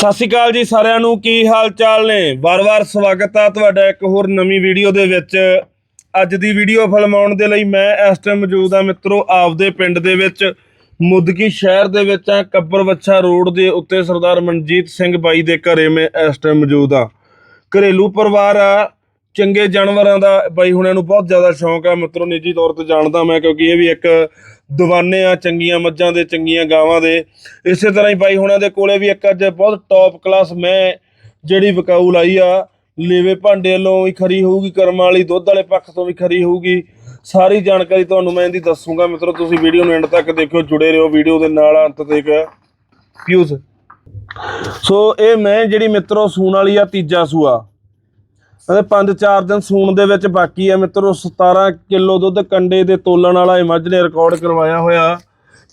ਸਤਿ ਸ਼੍ਰੀ ਅਕਾਲ ਜੀ ਸਾਰਿਆਂ ਨੂੰ, ਕੀ ਹਾਲ ਚਾਲ ਨੇ? ਵਾਰ-ਵਾਰ ਸਵਾਗਤ ਆ ਤੁਹਾਡਾ ਇੱਕ ਹੋਰ ਨਵੀਂ ਵੀਡੀਓ ਦੇ ਵਿੱਚ। ਅੱਜ ਦੀ ਵੀਡੀਓ ਫਿਲਮਾਉਣ ਦੇ ਲਈ ਮੈਂ ਇਸ ਟਾਈਮ ਮੌਜੂਦ ਆ ਮਿੱਤਰੋ, ਆਪਦੇ ਪਿੰਡ ਦੇ ਵਿੱਚ ਮੁਦਕੀ ਸ਼ਹਿਰ ਦੇ ਵਿੱਚ ਆ ਕੱਬਰ ਵੱਛਾ ਰੋਡ ਦੇ ਉੱਤੇ ਸਰਦਾਰ ਮਨਜੀਤ ਸਿੰਘ ਬਾਈ ਦੇ ਘਰੇ ਮੈਂ ਇਸ ਟਾਈਮ ਮੌਜੂਦ ਆ। ਘਰੇਲੂ ਪਰਿਵਾਰ ਆ, ਚੰਗੇ ਜਾਨਵਰਾਂ ਦਾ ਬਾਈ ਹੁਣਾਂ ਨੂੰ ਬਹੁਤ ਜ਼ਿਆਦਾ ਸ਼ੌਂਕ ਆ। ਮਿੱਤਰੋ, ਨਿੱਜੀ ਤੌਰ ਤੇ ਜਾਣਦਾ ਮੈਂ, ਕਿਉਂਕਿ ਇਹ ਵੀ ਇੱਕ ਦੀਵਾਨੇ ਆ, ਚੰਗੀਆਂ ਮੱਝਾਂ ਦੇ, ਚੰਗੀਆਂ ਗਾਵਾਂ ਦੇ। ਇਸੇ ਤਰ੍ਹਾਂ ਹੀ ਬਾਈ ਹੁਣਾਂ ਦੇ ਕੋਲੇ ਵੀ ਇੱਕ ਅੱਜ ਬਹੁਤ ਟੌਪ ਕਲਾਸ ਮੈਂ ਜਿਹੜੀ ਵਿਕਾਊ ਲਾਈ ਆ। ਲੇਵੇ ਭਾਂਡੇ ਵੱਲੋਂ ਵੀ ਖਰੀ ਹੋਊਗੀ, ਕਰਮ ਵਾਲੀ, ਦੁੱਧ ਵਾਲੇ ਪੱਖ ਤੋਂ ਵੀ ਖਰੀ ਹੋਊਗੀ। ਸਾਰੀ ਜਾਣਕਾਰੀ ਤੁਹਾਨੂੰ ਮੈਂ ਇਹਦੀ ਦੱਸੂਗਾ ਮਿੱਤਰੋ, ਤੁਸੀਂ ਵੀਡੀਓ ਨੂੰ ਐਂਡ ਤੱਕ ਦੇਖਿਓ, ਜੁੜੇ ਰਹੋ ਵੀਡੀਓ ਦੇ ਨਾਲ ਅੰਤ ਤੱਕ। ਫਿਊਜ਼ ਸੋ ਇਹ ਮੈਂ ਜਿਹੜੀ ਮਿੱਤਰੋ, ਸੂਣ ਵਾਲੀ ਆ, ਤੀਜਾ ਸੂਆ। ਅਤੇ 5-4 ਦਿਨ ਸੂਣ ਦੇ ਵਿੱਚ ਬਾਕੀ ਆ ਮਿੱਤਰੋ 17 ਕਿਲੋ ਦੁੱਧ ਕੰਡੇ ਦੇ ਤੋਲਣ ਵਾਲਾ ਇਹ ਮੱਝ ਨੇ ਰਿਕਾਰਡ ਕਰਵਾਇਆ ਹੋਇਆ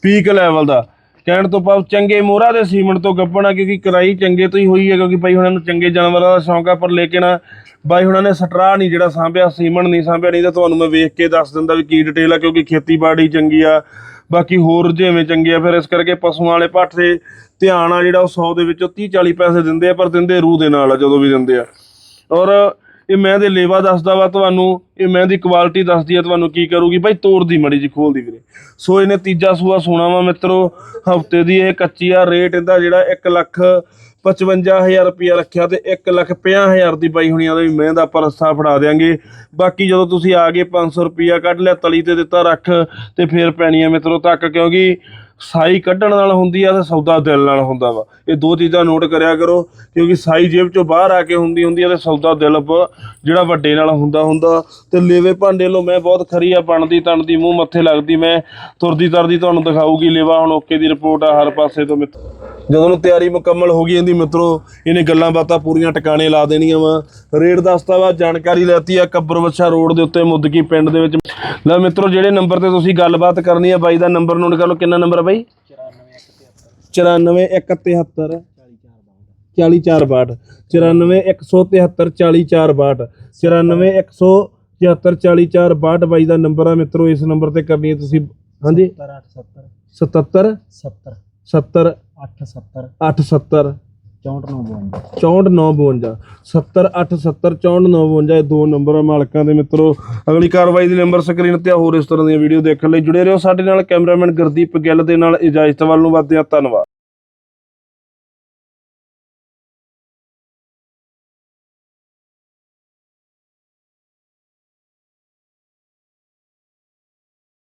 ਪੀਕ ਲੈਵਲ ਦਾ। ਕਹਿਣ ਤੋਂ ਭਾਵ ਚੰਗੇ ਮੋਹਰਾ ਦੇ ਸੀਮਨ ਤੋਂ ਗੱਪਣਾ ਕਿਉਂਕਿ ਕਰਾਈ ਚੰਗੇ ਤੋਂ ਹੀ ਹੋਈ ਹੈ ਕਿਉਂਕਿ ਬਾਈ ਹੁਣਾਂ ਨੂੰ ਚੰਗੇ ਜਾਨਵਰਾਂ ਦਾ ਸ਼ੌਂਕ ਆ, ਪਰ ਲੇਕਿਨ ਬਾਈ ਹੁਣਾਂ ਨੇ ਸਟਰਾ ਨਹੀਂ ਜਿਹੜਾ ਸਾਂਭਿਆ ਸੀਮਨ ਨਹੀਂ ਸਾਂਭਿਆ, ਨਹੀਂ ਤਾਂ ਤੁਹਾਨੂੰ ਮੈਂ ਵੇਖ ਕੇ ਦੱਸ ਦਿੰਦਾ ਵੀ ਕੀ ਡਿਟੇਲ ਆ, ਕਿਉਂਕਿ ਖੇਤੀਬਾੜੀ ਚੰਗੀ ਆ, ਬਾਕੀ ਹੋਰ ਜਿਵੇਂ ਚੰਗੇ ਆ, ਫਿਰ ਇਸ ਕਰਕੇ ਪਸ਼ੂਆਂ ਵਾਲੇ ਪੱਠ ਦੇ ਧਿਆਨ ਆ ਜਿਹੜਾ ਉਹ 100 ਦੇ ਵਿੱਚੋਂ 30 40 ਪੈਸੇ ਦਿੰਦੇ ਆ, ਪਰ ਦਿੰਦੇ ਰੂਹ ਦੇ ਨਾਲ ਆ, ਜਦੋਂ ਵੀ ਦਿੰਦੇ ਆ। ਔਰ ਇਹ ਮੈਂ ਦੇ ਲੇਵਾ ਦੱਸਦਾ ਵਾ ਤੁਹਾਨੂੰ, ਇਹ ਮੈਂ ਦੀ ਕੁਆਲਿਟੀ ਦੱਸਦੀ ਆ ਤੁਹਾਨੂੰ ਕੀ ਕਰੂਗੀ। ਭਾਈ ਤੋੜਦੀ ਮੜੀ ਜੀ ਖੋਲ ਦੀ ਵੀਰੇ। ਸੋ ਇਹਨੇ ਤੀਜਾ ਸੂਆ ਸੋਨਾ ਵਾ ਮਿੱਤਰੋ, ਹਫ਼ਤੇ ਦੀ ਇਹ ਕੱਚੀ ਆ ਰੇਟ ਇਹਦਾ ਜਿਹੜਾ 1 ਲੱਖ 55000 ਰੁਪਇਆ ਰੱਖਿਆ ਤੇ 1 ਲੱਖ 50000 ਦੀ ਬਾਈ ਹੁਣੀਆਂ ਦਾ ਵੀ ਮੈਂ ਦਾ ਆਪਾਂ ਪਰਸਾ ਫੜਾ ਦੇਾਂਗੇ ਬਾਕੀ ਜਦੋਂ ਤੁਸੀਂ ਆ ਗਏ 500 ਰੁਪਇਆ ਕੱਢ ਲਿਆ, ਤਲੀ ਤੇ ਦਿੱਤਾ ਰੱਖ ਤੇ ਫੇਰ ਪੈਣੀ ਆ ਮਿੱਤਰੋ ਤੱਕ, ਕਿਉਂਕਿ ਸਾਈ ਕੱਢਣ ਨਾਲ ਹੁੰਦੀ ਆ ਤੇ ਸੌਦਾ ਦਿਲ ਨਾਲ ਹੁੰਦਾ ਵਾ। ਇਹ ਦੋ ਚੀਜ਼ਾਂ ਨੋਟ ਕਰਿਆ ਕਰੋ, ਕਿਉਂਕਿ ਸਾਈ ਜੇਬ ਚੋਂ ਬਾਹਰ ਆ ਕੇ ਹੁੰਦੀ ਹੁੰਦੀ ਆ ਤੇ ਸੌਦਾ ਦਿਲ ਪ- ਜਿਹੜਾ ਵੱਡੇ ਨਾਲ ਹੁੰਦਾ ਹੁੰਦਾ। ਤੇ ਲੇਵੇ ਭਾਂਡੇ ਲੋ ਮੈਂ ਬਹੁਤ ਖਰੀ ਆ, ਬਣਦੀ, ਤਣਦੀ, ਮੂੰਹ ਮੱਥੇ ਲੱਗਦੀ, ਮੈਂ ਤੁਰਦੀ, ਤਰਦੀ ਤੁਹਾਨੂੰ ਦਿਖਾਊਗੀ ਲੇਵਾ, ਹੁਣ ਓਕੇ ਦੀ ਰਿਪੋਰਟ ਆ ਹਰ ਪਾਸੇ ਤੋਂ ਮਿੱਤ- ਜਦੋਂ ਨੂੰ ਤਿਆਰੀ ਮੁਕੰਮਲ ਹੋ ਗਈ ਇਹਦੀ, ਮਿੱਤਰੋ, ਇਹਨੇ ਗੱਲਾਂ ਬਾਤਾਂ ਪੂਰੀਆਂ ਟਿਕਾਣੇ ਲਾ ਦੇਣੀਆਂ ਵਾ। ਰੇਟ ਦੱਸਤਾ ਵਾ, ਜਾਣਕਾਰੀ ਲੈਤੀ ਆ, ਕੱਬਰ ਵੱਛਾ ਰੋਡ ਦੇ ਉੱਤੇ ਮੁੱਦਕੀ ਪਿੰਡ ਦੇ ਵਿੱਚ। ਲੈ ਮਿੱਤਰੋ ਜਿਹੜੇ ਨੰਬਰ ਤੇ ਤੁਸੀਂ ਗੱਲਬਾਤ ਕਰਨੀ ਆ ਬਾਈ ਦਾ ਨੰਬਰ ਨੋਟ ਕਰ ਲਓ ਕਿੰਨਾ ਨੰਬਰ ਆ ਬਾਈ? 94173 40462 94173 40462 94173 ਬਾਈ ਦਾ ਨੰਬਰ ਆ ਮਿੱਤਰੋ ਇਸ ਨੰਬਰ ਤੇ ਕਰਨੀ ਹੈ ਤੁਸੀਂ। ਹਾਂਜੀ? 77 70 70 870 870 6492 6492 70 870 6492 ਇਹ ਦੋ ਨੰਬਰ ਆ ਮਾਲਕਾਂ ਦੇ ਮਿੱਤਰੋ। ਅਗਲੀ ਕਾਰਵਾਈ ਦੀ ਨੰਬਰ ਸਕਰੀਨ ਤੇ ਆ, ਹੋਰ ਇਸ ਤਰ੍ਹਾਂ ਦੀਆਂ ਵੀਡੀਓ ਦੇਖਣ ਲਈ ਜੁੜੇ ਰਹੋ ਸਾਡੇ ਨਾਲ ਕੈਮਰਾਮੈਨ ਗੁਰਦੀਪ ਗਿੱਲ ਦੇ ਨਾਲ ਇਜਾਜ਼ਤ ਵੱਲ ਨੂੰ ਵੱਧਦੇ ਆ ਧੰਨਵਾਦ।